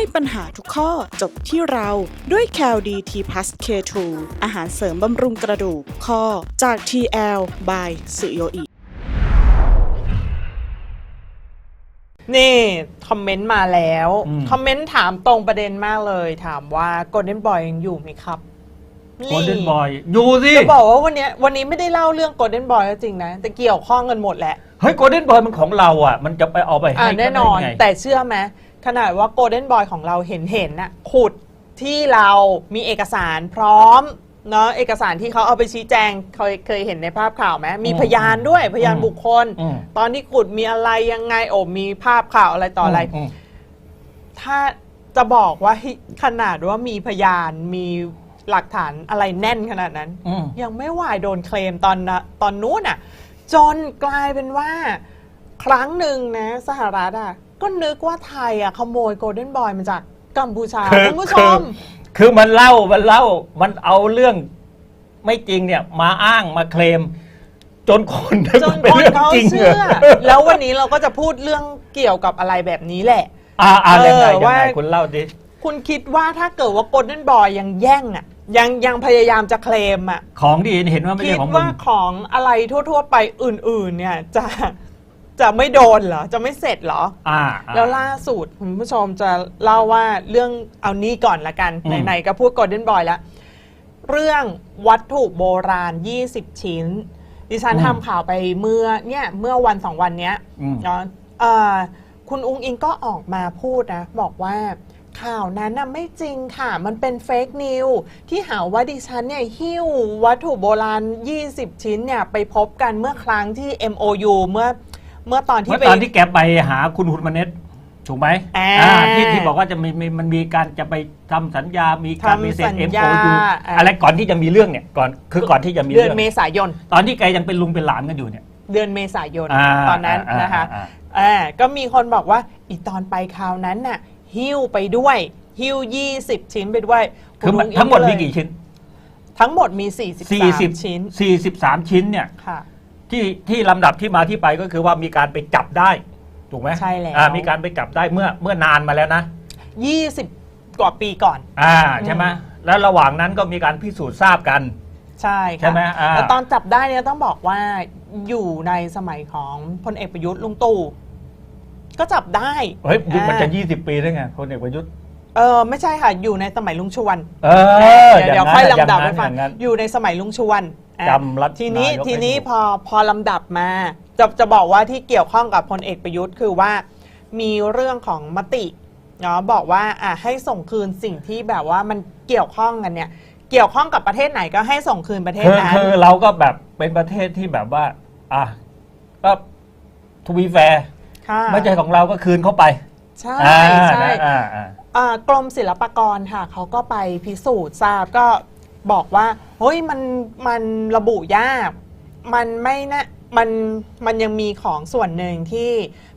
ให้ปัญหาทุกข้อจบที่เราด้วย c a l d t p l u s K2 อาหารเสริมบำรุงกระดูกข้อจาก TL by สุโยอินี่ คอมเมนต์มาแล้ว อืม คอมเมนต์ถามตรงประเด็นมากเลย ถามว่า Golden Boy ยังอยู่ไหมครับ โกลเด้นบอยอยู่สิ จะบอกว่าวันเนี้ยวันนี้ไม่ได้เล่าเรื่อง Golden Boy ก็จริงนะ แต่เกี่ยวข้องกันหมดแหละเฮ้ยโกลเด้นบอยมันของเราอะ มันจะไปเอาไปอ่าให้แน่นอน ได้ไงแต่เชื่อไหม ขนาดว่า Golden Boy ของเราเห็นเห็นน่ะขุดที่เรามีเอกสารพร้อมเนาะเอกสารที่เขาเอาไปชี้แจงเคยเคยเห็นในภาพข่าวไหมมีพยานด้วยพยานบุคคลอืมตอนที่ขุดมีอะไรยังไงโอ้มีภาพข่าวอะไรต่ออะไรมถ้าจะบอกว่าเฮ้ยขนาดว่ามีพยานมีหลักฐานอะไรแน่นขนาดนั้นอืมยังไม่วายโดนเคลมตอนนะตอนนู้นอะ จนกลายเป็นว่า ครั้งหนึ่งนะ สหรัฐอะ ก็นึกว่าไทยอะขโมยโกลเด้นบอยมาจากกัมพูชาคือคุณผู้ชม คือคือมันเล่ามันเล่ามันเอาเรื่องไม่จริงเนี่ยมาอ้างมาเคลม จนคนนึกจว่านเป็นคนเรื่องเขาจริงเชื่อ แล้ววันนี้เราก็จะพูดเรื่องเกี่ยวกับอะไรแบบนี้แหละ อ่าอ่าเออยังไงยังว่าไงคุณเล่าดิคุณคิดว่าถ้าเกิดว่าโกลเด้นบอยยังแย่งอะ ยังยังพยายามจะเคลมอะ ของที่เห็นว่าไม่คิใช่ดของมึว่างของอะไรทั่ว ๆ ไปอื่น ๆ เนี่ยจะ จะไม่โดนเหรอ จะไม่เสร็จเหรอ อ่าอ่า แล้วล่าสุดคุณผู้ชมจะเล่าว่าเรื่องเอานี้ก่อนละกัน อืม ไหนๆก็พูด Golden Boy แล้ว เรื่องวัตถุโบราณ 20 ชิ้น ดิฉันทำข่าวไปเมื่อเนี่ยเมื่อวันสองวันเนี้ยอืม เนาะเอ่อคุณอุ้งอิงก็ออกมาพูดนะ บอกว่าข่าวนั้นน่ะไม่จริงค่ะ มันเป็นเฟกนิวที่หาว่าดิฉันเนี่ยหิ้ววัตถุโบราณ 20 ชิ้นเนี่ยไปพบกันเมื่อครั้งที่ MOU เมื่อ เมื่อตอนที่เมื่อไป ตอนที่แกไปหาคุณหุนมาเน็ตถูกไหมอ่า อ่าที่ที่บอกว่าจะมีมีมันมีการจะไปทำสัญญา มีการทำมีเซ็นสัเอ็ญมญาโอยูอ่า อะไรก่อนที่จะมีเรื่องเนี่ยก่อนคือก่อนที่จะมีเดือนเรื่องเมษายน ตอนที่แกยังเป็นลุงเป็นหลานกันอยู่เนี่ยเดือนเมษายนอ่าตอนนั้นอ่านะคะอ่าอ่าก็มีคนบอกว่าอีตอนไปคราวนั้นน่ะ หิ้วไปด้วย หิ้ว 20 ชิ้นไปด้วยคือมันณงทั้งหมดก็เลยมีกี่ชิ้นทั้งหมดมี 43 40ชิ้น 43 ชิ้นเนี่ย ค่ะ ที่ที่ลำดับที่มาที่ไปก็คือว่ามีการไปจับได้ถูกไหมใช่แล้ว อ่ามีการไปจับได้เมื่อเมื่อนานมาแล้วนะ20 กว่าปีก่อน อ่าใช่ไหมแล้วระหว่างนั้นก็มีการพิสูจน์ทราบกัน ใช่ใช่ค่ะไหมอ่าแต่ตอนจับได้เนี่ยต้องบอกว่าอยู่ในสมัยของพลเอกประยุทธ์ลุงตู่ก็จับได้เฮ้ยยุคมันจะ อ่า20 ปีได้ไงพลเอกประยุทธ์เออไม่ใช่ค่ะ อยู่ในสมัยลุงชวน เออเดี๋ยวเดี๋ยวค่อยลำดับอให้ย่างฟันั้งนอย่างนั้น อยู่ในสมัยลุงชวนอะ จำรัฐทีนี้นายกทีนี้ให้ถูก พอพอลำดับมา จะจะบอกว่าที่เกี่ยวข้องกับพลเอกประยุทธ์คือว่ามีเรื่องของมติเนาะบอกว่าอะให้ส่งคืนสิ่งที่แบบว่ามันเกี่ยวข้องกันเนี่ย เกี่ยวข้องกับประเทศไหนก็ให้ส่งคืนประเทศคือนั้น คือเราก็แบบเป็นประเทศที่แบบว่า อะก็ทวีแฟร์ค่ะไม่ใช่ของเราก็คืนเข้าไปใช่อ่าใช่ นะอ่าอ่า อ่ากรมศิลปากรค่ะเขาก็ไปพิสูจน์ทราบก็ บอกว่าเฮ้ยมันมันระบุยาก มันไม่นะมันมันยังมีของส่วนหนึ่งที่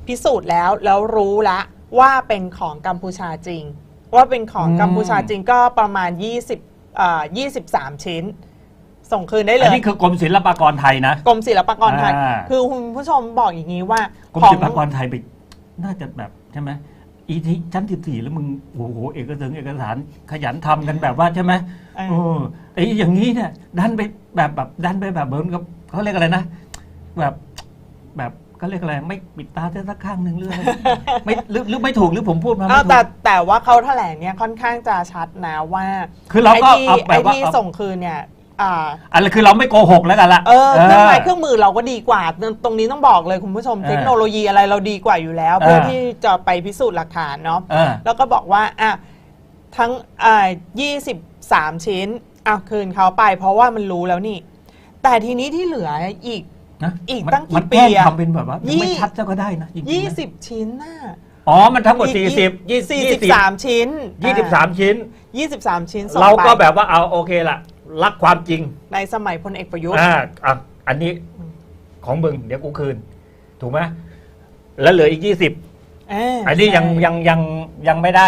พิสูจน์แล้วแล้วรู้ละว่าเป็นของกัมพูชาจริง ว่าเป็นของอืมกัมพูชาจริงก็ประมาณ 20อ่า23 ชิ้น ส่งคืนได้เลอันย นี้คือกรมศิลปากรไทยนะ กรมศิลปากรไทยอ่า คือคุณผู้ชมบอกอย่างนี้ว่ากรมของศิลปากรไทยไปน่าจะแบบใช่ไหมอีที่ชั้นที่สี่แล้วมึงโอ้โหเอกสารเอกสารขยันทำกันแบบว่าใช่ไหมเออโอ้ไอ้อย่างนี้เนี่ยดันไปแบบแบบดันไปแบบเหมือนกับเขาเรียกอะไรนะ แบบแบบเขาเรียกอะไรไม่ปิดตาเส้นสักข้างหนึ่งหรืออะไรไม่หรือหรือไม่ถูกหรือผมพูดมาอ้าวไม่ถูแต่ก แต่ว่าเขาแถลงเนี่ยค่อนข้างจะชัดนะว่าคือเราก็ไอ้ที่เอาแบไอ้บว่าที่เอา ส่งคืนเนี่ยอ่า อะไรคือเราไม่โกหกแล้วกันละ เออเครื่องไม้เครื่องมือเราก็ดีกว่า ตรงนี้ต้องบอกเลยคุณผู้ชมเออเทคโนโลยีอะไรเราดีกว่าอยู่แล้ว เพื่อเออที่จะไปพิสูจน์หลักฐานเนาะเออ แล้วก็บอกว่าอะ ทั้งอ่า23ชิ้นอะคืนเขาไป เพราะว่ามันรู้แล้วนี่ แต่ทีนี้ที่เหลืออีก นะอีกมันตั้งกี่มันปีแกล้งอะทำเป็นแบบว่ายังไม่ยี่ชัดเจ้าก็ได้นะจริงๆนะ20ชิ้นน่ะ อ๋อ มันทั้งหมดอีก40 20 43ชิ้น23ชิ้นอ่า23 ชิ้นส่งเราก็ไปแบบว่าเอาโอเคละรักความจริงในสมัยพลเอกประยุทธ์ อ่าอะอันนี้ของมึงเดี๋ยวกูคืน ถูกไหมแล้วเหลืออีก 20 เอันนี้ยังใช่ยังยังยังไม่ได้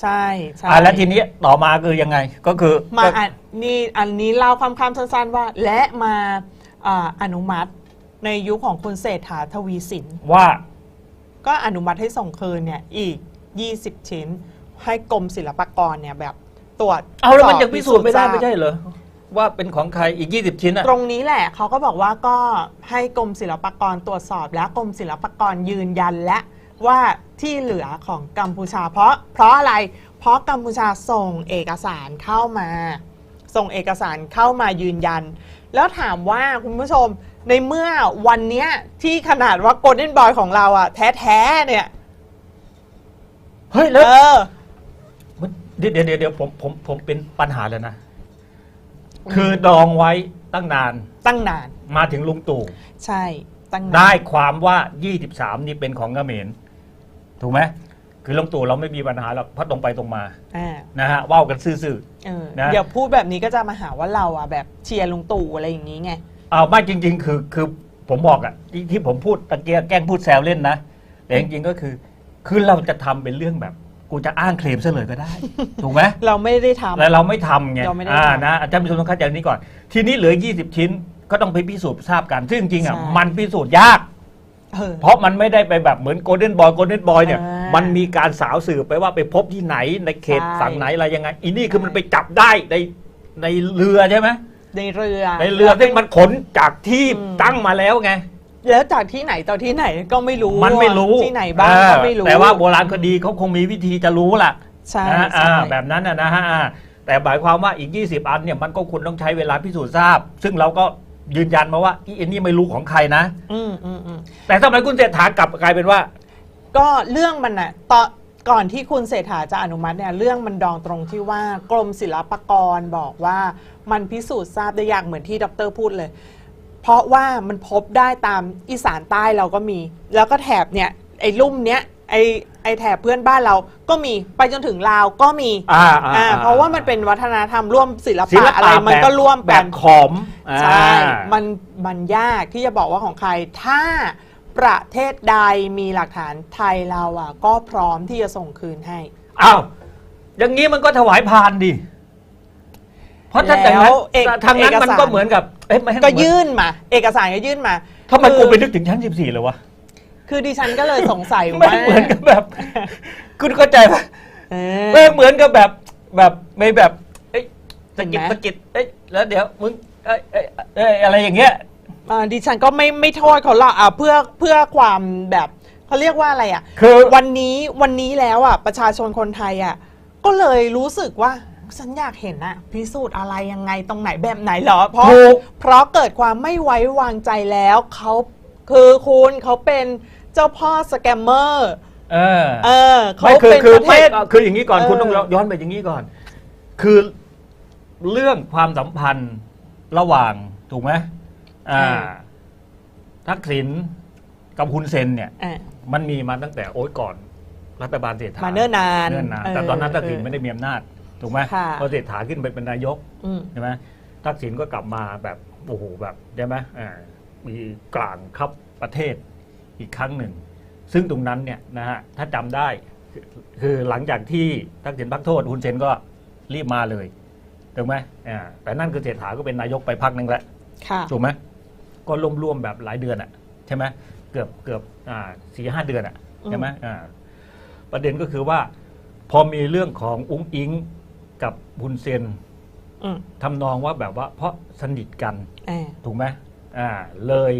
ใช่ใช่อ่าแล้วทีนี้ต่อมาคือยังไงก็คือมาก็อะนี่อันนี้เล่าความคำสั้นๆว่า และมาอ่าอนุมัติในยุคของคุณเศรษฐาทวีสิน ว่าก็อนุมัติให้ส่งคืนเนี่ยอีก 20 ชิ้น ให้กรมศิลปากรเนี่ยแบบตรวจเอาแล้วมันสบยังพิสูจน์ไม่ได้ทราบ ไม่ใช่เหรอว่าเป็นของใครอีก 20 ชิ้นอะตรงนี้แหละเขาก็บอกว่าก็ให้กรมศิลปากรตรวจสอบแล้วกรมศิลปากรยืนยันและ ว่าที่เหลือของกัมพูชา เพราะเพราะอะไร เพราะกัมพูชาส่งเอกสารเข้ามา ส่งเอกสารเข้ามายืนยัน แล้วถามว่าคุณผู้ชมในเมื่อวันเนี้ยที่ขนาดว่าโกลเด้นบอยของเราอะแท้ๆเนี่ย เฮ้ยเอแล้วอเดี๋ยวเดี๋ยวเดี๋ยวผมผมผมเป็นปัญหาแล้วนะ คือดองไว้ตั้งนาน ตั้งนาน มาถึงลุงตู่ ใช่ ตั้งนาน ได้ความว่า 23 นี่เป็นของเขมร ถูกไหมคือลุงตู่เราไม่มีปัญหาหรอกเพราะตรงไปตรงมาอ่านะฮะเว่าวกันซื่อ เออนะ เดี๋ยวพูดแบบนี้ก็จะมาหาว่าเราอะแบบเชียร์ลุงตู่อะไรอย่างนี้ไง ๆเอาไม่จริง ๆ คือคือผมบอกอะที่ที่ผมพูดตะเกียแกล้งพูดแซวเล่นนะแต่จริงๆก็คือ คือเราจะทำเป็นเรื่องแบบ กูจะอ้างเคลมซะเลยก็ได้ ถูกไหม เราไม่ได้ทำแล้วเราไม่ทำไงเราไม่ได้อ่าทำนะอาจารย์ผู้ชมต้องเข้าใจนี้ก่อน ทีนี้เหลือ 20 ชิ้นก็ต้องไปพิสูจน์ทราบกัน ซึ่งจริงๆอะใช่ มันพิสูจน์ยาก เออ เพราะมันไม่ได้ไปแบบเหมือนโกลเด้นบอยโกลเด้นบอยเนี่ย อ่ามัมันมีการสาวสืบไปว่าไปพบที่ไหนในเขตใช่ ฝั่งไหนอะไรยังไงอีนี่คือมันไปจับได้ในในเรือใช่ไหมในเรือในเรือที่มันขนจากที่อืมตั้งมาแล้วไง แล้วจากที่ไหนต่อที่ไหนก็ไม่รู้มันไม่รู้ที่ไหนบ้างเออก็ไม่รู้แต่ว่าโบราณคดีเขาคงมีวิธีจะรู้ล่ะใช่นะฮะใช่ อ่าแบบนั้นนะนะฮะอ่าแต่หมายความว่าอีก 20 อันเนี่ยมันก็คุณต้องใช้เวลาพิสูจน์ทราบ ซึ่งเราก็ ยืนยันมาว่าอีอันนี้ไม่รู้ของใครนะ อืมอืมอืมแต่สมัยคุณเศรษฐากลับกลายเป็นว่า ก็เรื่องมันอะตอนก่อนที่คุณเศรษฐาจะอนุมัติเนี่ยเรื่องมันดองตรงที่ว่ากรมศิลปากรบอกว่ามันพิสูจน์ทราบได้ยากเหมือนที่ดรพูดเลย เพราะว่ามันพบได้ตามอีสานใต้เราก็มี แล้วก็แถบเนี่ยไอ้ลุ่มเนี้ย ไอ้ไอ้แถบเพื่อนบ้านเราก็มีไปจนถึงลาวก็มีอ่าอ่าอ่าอ่าเพราะว่ามันเป็นวัฒนธรรมร่วมศิลศิลปะปะอะไรมันก็ร่วมแบกัน บขอมใช่ อ่า มัน มันยากที่จะบอกว่าของใคร ถ้าประเทศใดมีหลักฐานไทยเราอะ ก็พร้อมที่จะส่งคืนให้ อ้าวอย่างนี้มันก็ถวายพานดิ เพราะถ้าอย่างนั้นแล้วเอกทางนั้นเอกสาร มันก็เหมือนกับเอ๊ะไม่ให้ก็เหมือยื่นมา เอกสารก็ยื่นมาทำไมคือกูไปนึกถึงชั้น 14 เลยวะ คือดิฉันก็เลยสงสัยไม่ว่าเหมือนกับแบบ คุณเข้าใจปะเออ ไม่เหมือนกับแบบแบบไม่แบบเอ้ยสะกิดเห็นไหม สะกิดเอ้ยแล้วเดี๋ยวมึงเอ้ยเอ้ยเอ้ยอะไรอย่างเงี้ยอ่าดิฉันก็ไม่ไม่โทษเขาหรอกอะเพื่อเพื่อความแบบเขาเรียกว่าอะไรอะคือ วันนี้วันนี้แล้วอะประชาชนคนไทยอะก็เลยรู้สึกว่าฉันอยากเห็นอะพิสูจน์อะไรยังไงตรงไหนแบบไหนเหรอ เพราะถูก เพราะเกิดความไม่ไว้วางใจแล้วเขาคือคุณเขาเป็น เจ้าพ่อสแกมเมอร์เออเออเขาไม่คือเป็นคือประเทไม่ศ คืออย่างนี้ก่อนเออ คุณต้องย้อนไปอย่างนี้ก่อน คือเรื่องความสัมพันธ์ระหว่างถูกไหมอ่า ทักษิณกับคุณเซนเนี่ย อะ มันมีมาตั้งแต่โอ้ยก่อน รัฐบาลเศรษฐามาเนิ่นนานเนิ่นนานเออแต่ตอนนั้นทักษิณเออไม่ได้มีอำนาจถูกไหมค่ะ พอเศรษฐาขึ้นไปเป็นนายกอืม ใช่ไหมทักษิณก็กลับมาแบบโอ้โหแบบใช่ไหมอ่ามีกลางครับประเทศ อีกครั้งหนึ่ง ซึ่งตรงนั้นเนี่ยนะฮะถ้าจำได้คือคือหลังจากที่ทักษิณพักโทษคุณเซนก็รีบมาเลยถูกไหมอ่าแต่นั่นคือเศรษฐาก็เป็นนายกไปพักหนึ่งแล้วค่ะถูกไหมก็ร่วมๆแบบหลายเดือนอะใช่ไหมเกือบเกือบอ่าสี่ห้าเดือนอะใช่ไหมอ่าประเด็นก็คือว่า พอมีเรื่องของอุ้งอิงกับบุญเซนอืมทำนองว่าแบบว่าเพราะสนิทกันอ่าถูกไหมอ่าเลย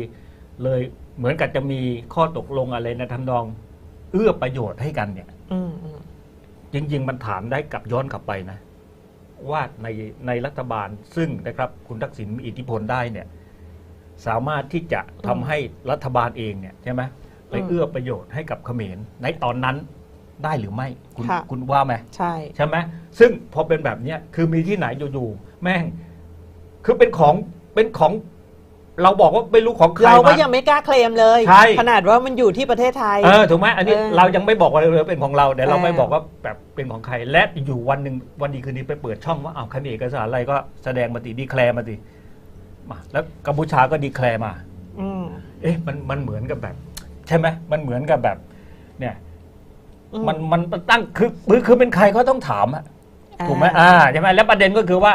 เลย เหมือนกับจะมีข้อตกลงอะไรนะทำนอง เอื้อประโยชน์ให้กันเนี่ยอืมอืมจริง ๆ มันถามได้กลับย้อนกลับไปนะ ว่าในในรัฐบาลซึ่งนะครับ คุณทักษิณมีอิทธิพลได้เนี่ย สามารถที่จะทำให้รัฐบาลเองเนี่ยใช่ไหมไปเอื้อประโยชน์ให้กับเขมรในตอนนั้นได้หรือไม่ คุณค่ะคุณว่าไหมใช่ใช่ไหมซึ่งพอเป็นแบบเนี้ยคือมีที่ไหนอยู่ๆแม่ง คือเป็นของเป็นของ เราบอกว่าไม่รู้ของใครเราก็มายังไม่กล้าเคลมเลย ใช่ ขนาดว่ามันอยู่ที่ประเทศไทย เออถูกไหมอันนี้เออเรายังไม่บอกว่าเลยเป็นของเราเดี๋ยวเราเออ ไม่บอกว่าแบบเป็นของใครและอยู่วันหนึ่งวันดีคืนนี้ไปเปิดช่องว่าอ้าวใครมีเอกสารอะไรก็แสดงมาติดีแคลร์มาติมาแล้วกัมพูชาก็ดีแคลร์มา อืมเอ๊ะมันมันเหมือนกับแบบ ใช่ไหมมันเหมือนกับแบบ เนี่ย อืมันมันตั้งคือคือคือเป็นใครก็ต้องถามอะอ่าถูกไหมอ่าใช่ไหมแล้วประเด็นก็คือว่า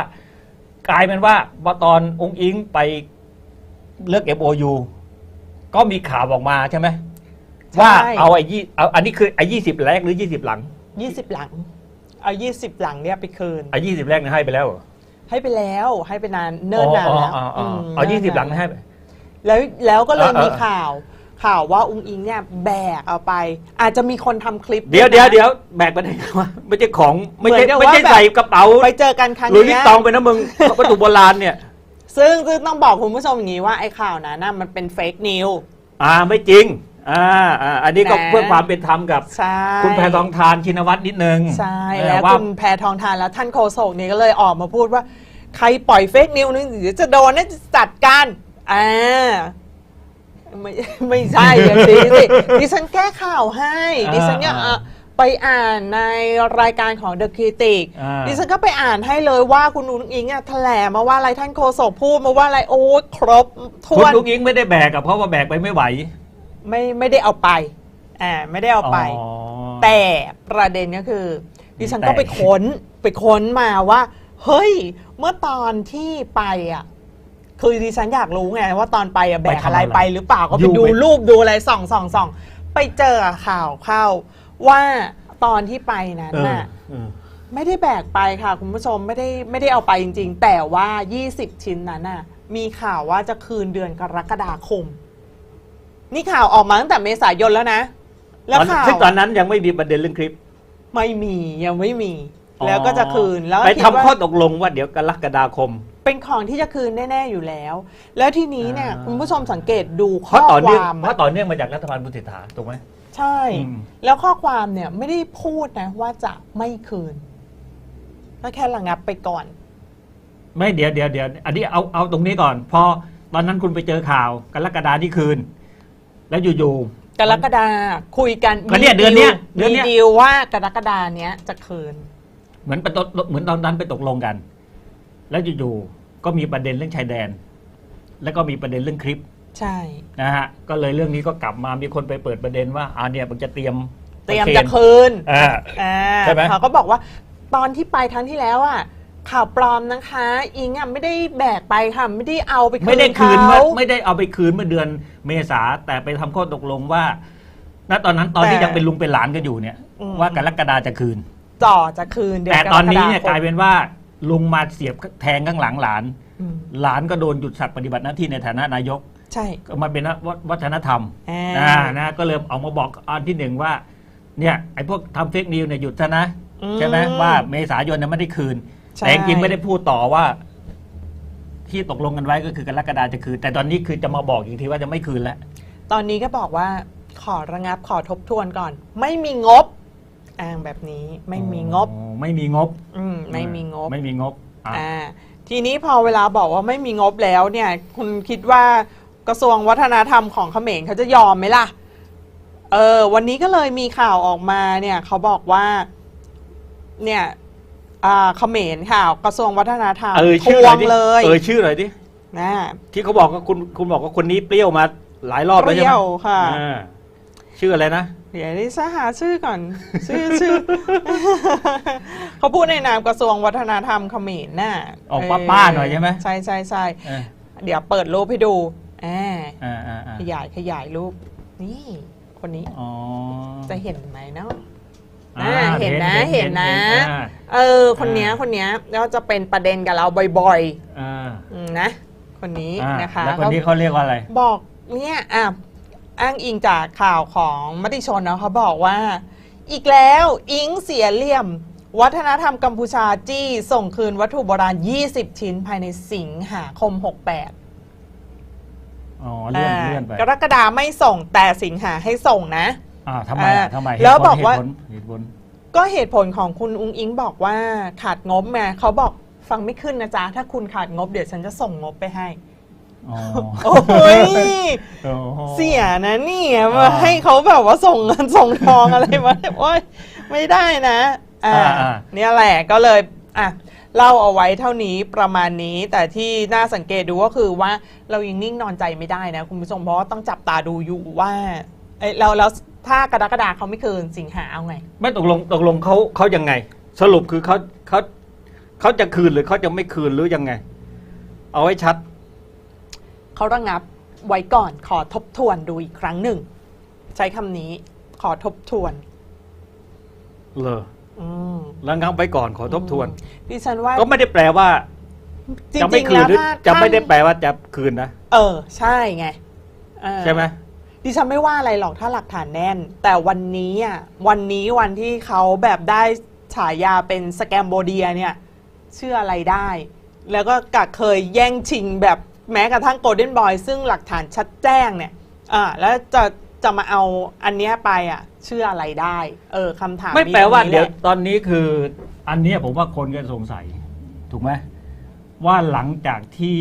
กลายเป็นว่าพอตอนองค์อิงไป เลือก MOU ก็มีข่าวออกมาใช่ไหมว่าเอาไอ้ยี่เอาอันนี้คือไอ้ยี่สิบแรกหรือยี่สิบหลังยี่สิบหลัง เอายี่สิบหลังเนี่ยไปคืนอะยี่สิบแรกเนี่ยให้ไปแล้วเหรอให้ไปแล้วให้ไปนานเนิ่นนานแล้วอ๋ออ๋ออ๋อมเอายี่สิบนิ่นหลันางนให้ไป แล้วแล้วก็เลยเออเออ มีข่าว ข่าวว่าอุ้งอิงเนี่ยแบกเอาไป อาจจะมีคนทำคลิป เดี๋ยวนะเดี๋ยวเดี๋ยวแบกไปไหนวะไม่ใช่ของไม่ใช่เหมือนกับไม่ใช่ว่าแบบ ใส่กระเป๋าไปเจอกันครั้งหรือลิเนี้ปยตองไปนะมึง วัตถุโบราณเนี่ย ซึ่งซึ่งต้องบอกคุณผู้ชมอย่างนี้ว่าไอ้ข่าวนั้นน่ะมันเป็นเฟกนิว อ่าไม่จริงอ่าอ่าอันนี้ก็นะ เพื่อความเป็นธรรมกับ ใช่คุณแพทองทานชินวัตรนิดนึงใช่เออแล้วว่าคุณแพทองทานแล้วท่านโฆษกเนี่ยก็เลยออกมาพูดว่า ใครปล่อยเฟกนิวนี่เดี๋ยวจะโดนนะจะจัดการอ่าไม่ไม่ใช่อย่างนี้สิดิฉันแก้ข่าวให้ดิฉันเนี่ยอ่าอะ ไปอ่านในรายการของ The Critic อ่า ดิฉันก็ไปอ่านให้เลยว่าคุณนุ้งอิงอะแถลงมาว่าอะไรท่านโฆษกพูดมาว่าอะไรโอ้ยครบถ้คุณวนลูกอิงไม่ได้แบกอะเพราะว่าแบกไปไม่ไหวไม่ไม่ได้เอาไปอ่าไม่ได้เอาไป อ๋อ แต่ประเด็นก็คือ ดิฉันก็แต่ ไปค้นไปค้นมาว่า เฮ้ย เมื่อตอนที่ไปอะคือดิฉันอยากรู้ไงว่าตอนไปอะแบกอะไรไปหรือเปล่าก็ไปดูรูปดูอะไรส่องส่องส่องไปเจอข่าวเข้า ว่าตอนที่ไปนั้นเออน่ะเออ ไม่ได้แบกไปค่ะคุณผู้ชมไม่ได้ไม่ได้เอาไปจริง ๆ แต่ว่า 20 ชิ้นนั้นน่ะมีข่าวว่าจะคืนเดือนกรกฎาคม นี่ข่าวออกมาตั้งแต่เมษายนแล้วนะ แล้วตอนข่าวซึ่งตอนนั้นยังไม่มีประเด็นเรื่องคลิปไม่มียังไม่มี แล้วก็จะคืนแล้วไปคิดทำว่า ข้อตกลงว่าเดี๋ยวกรกฎาคม เป็นของที่จะคืนแน่ ๆ อยู่แล้ว แล้วทีนี้เนี่ยอ่า คุณผู้ชมสังเกตดูเพข้อราะต่อคเนื่องวามเพราะต่อเนื่องมาจากรัฐบาลคุณเศรษฐาถูกไหม ใช่ อืม แล้วข้อความเนี่ยไม่ได้พูดนะว่าจะไม่คืนก็แค่ระงับไปก่อน ไม่เดี๋ยวเดี๋ยวเดี๋ยวอันนี้เอาเอาตรงนี้ก่อน พอตอนนั้นคุณไปเจอข่าวกรกฎาที่คืน แล้วอยู่ๆกรกฎาคุยกันก็เนี่ยเดือนเนี้ยเดือนมีเนี้ย ดีลว่ากรกฎาเนี้ยจะคืนเหมือนไปตกเหมือนตอนนั้นไปตกลงกัน แล้วอยู่ๆก็มีประเด็นเรื่องชายแดน แล้วก็มีประเด็นเรื่องคลิป ใช่นะฮะก็เลยเรื่องนี้ก็กลับมามีคนไปเปิดประเด็นว่าอ่าเนี่ยมันจะเตรียมเตรียมปะจะคนคืนอ่าอ่าใช่ไหมเขาก็บอกว่าตอนที่ไปครั้งที่แล้วอะข่าวปลอมนะคะ อิงอะไม่ได้แบกไปค่ะไม่ได้เอาไปคืนไม่ได้คืนเมื่อเขาไม่ได้เอาไปคืนเมื่อเดือนเมษาแต่ไปทำข้อตกลงว่าณตอนนั้นตอนที่แต่ยังเป็นลุงเป็นหลานกันอยู่เนี่ยอืมว่ากรกฎาจะคืนจ่อจะคืนเดือนแต่ตอนนี้เนี่ยรฎคมกลายเป็นว่าลุงมาเสียบแทงข้างหลังหลานอืมหลานก็โดนหยุดสักปฏิบัติหน้าที่ในฐานะนายก ใช่ ก็มาเป็นวัฒนธรรมอ่าอ่านะก็เลยออกมาบอกอันที่หนึ่งว่าเนี่ยไอ้พวกทำเฟกนิวเนี่ยหยุดซะนะอืใช่ไหมว่าเมษายนเนี่ยไม่ได้คืนใช่แต่จริงๆไม่ได้พูดต่อว่า ที่ตกลงกันไว้ก็คือกรกฎาจะคืน แต่ตอนนี้คือจะมาบอกอีกทีว่าจะไม่คืนแล้ว ตอนนี้ก็บอกว่าขอระงับขอทบทวนก่อน ไม่มีงบอ้างแบบนี้ไม่มีงบอ๋อไม่มีงบ อืมไม่มีงบ ไม่มีงบอะอ่าทีนี้พอเวลาบอกว่าไม่มีงบแล้วเนี่ย คุณคิดว่า กระทรวงวัฒนธรรมของเขมรเขาจะยอมไหมล่ะ เออ วันนี้ก็เลยมีข่าวออกมาเนี่ยเขาบอกว่า เนี่ยอ่าเขมรค่ะกระทรวงวัฒนธรรมเออทชื่อวหน่อยงดิเลยเออชื่อหน่อยดินะที่เขาบอกว่าคุณคุณบอกว่าคนนี้เปรี้ยวมาหลายรอบเปแล้วใช่รี้ไหมยวค่ะ อ่าชื่ออะไรนะ เดี๋ยวดิฉันหาชื่อก่อน ชื่อชื่อ เขาพูดในนามกระทรวงวัฒนธรรมเขมรน่ะออกป้าๆหน่อยใช่ไหม ใช่ใช่ใช่เออ เดี๋ยวเปิดรูปให้ดู อ่าอ่าอ่าอ่าขยายขยายรูปนี่คนนี้อ๋อจะเห็นไหมเนาะอ่าอ่าเห็นนะเห็นนะ อ่าเออ คนเนี้ยอ่าคนเนี้ยแล้วจะเป็นประเด็นกับเราบ่อยอ่าๆอืมนะ คนนี้อ่านะคะแล้วคนนี้เขาเรียกว่าอะไร บอกเนี่ยอะอ้างอิงจากข่าวของมติชนนะเขาบอกว่า อีกแล้วอิงเสียเหลี่ยม วัฒนธรรมกัมพูชาจี้ ส่งคืนวัตถุโบราณ 20 ชิ้นภายในสิงหาคม 68 อ๋อเลื่อนเลื่อนไปกรกฎาไม่ส่งแต่สิงหาให้ส่งนะอ่าทำไมอ่าอะทำไมแล้วเหตุผบอกว่าเหตุผลเหตุผลก็เหตุผลของคุณอุ้งอิงบอกว่าขาดงบไงเขาบอกฟังไม่ขึ้นนะจ๊ะ ถ้าคุณขาดงบเดี๋ยวฉันจะส่งงบไปให้อ๋อโอ้ยโอ้โหเสียนะเนี่ยอ่ามาให้เขาแบบว่าส่งเงินส่งทองอะไรมาโอ้ยไม่ได้นะ อ่าอ่าอ่าเนี่ยแหละก็เลยอะ เล่าเอาไว้เท่านี้ประมาณนี้ แต่ที่น่าสังเกตดูก็คือว่าเรายังนิ่งนอนใจไม่ได้นะคุณผู้ชมเพราะว่าต้องจับตาดูอยู่ว่าเอ้ยแล้วแล้วถ้ากรกฎาเขาไม่คืนสิงหาเอาไง ไม่ตกลงตกลงเขาเขายังไง สรุปคือเขาเขาเขาจะคืนหรือเขาจะไม่คืนหรือยังไง เอาไว้ชัด เขาระงับไว้ก่อนขอทบทวนดูอีกครั้งหนึ่ง ใช้คำนี้ขอทบทวนเลยอื มระงับไว้ก่อนขอทบทวน ดิฉันว่าก็ไม่ได้แปลว่าจริจะไม่งๆคืนแล้วหรือถ้าจะไม่ได้ท่านแปลว่าจะคืนนะเออ ใช่ไงเออ ใช่ไหม ดิฉันไม่ว่าอะไรหรอกถ้าหลักฐานแน่น แต่วันนี้อะวันนี้วันที่เขาแบบได้ฉายาเป็นสแกมโบเดียเนี่ยเชื่ออะไรได้ แล้วก็กะเคยแย่งชิงแบบแม้กระทั่งโกลเด้นบอยซึ่งหลักฐานชัดแจ้งเนี่ยอ่าแล้วจะ จะมาเอาอันเนี้ยไปอะ เชื่ออะไรได้ เออคำถามไม่แปลว่าตรงนี้เดี๋ยวแหละตอนนี้คืออันเนี้ยผมว่าคนก็สงสัย ถูกไหมว่าหลังจากที่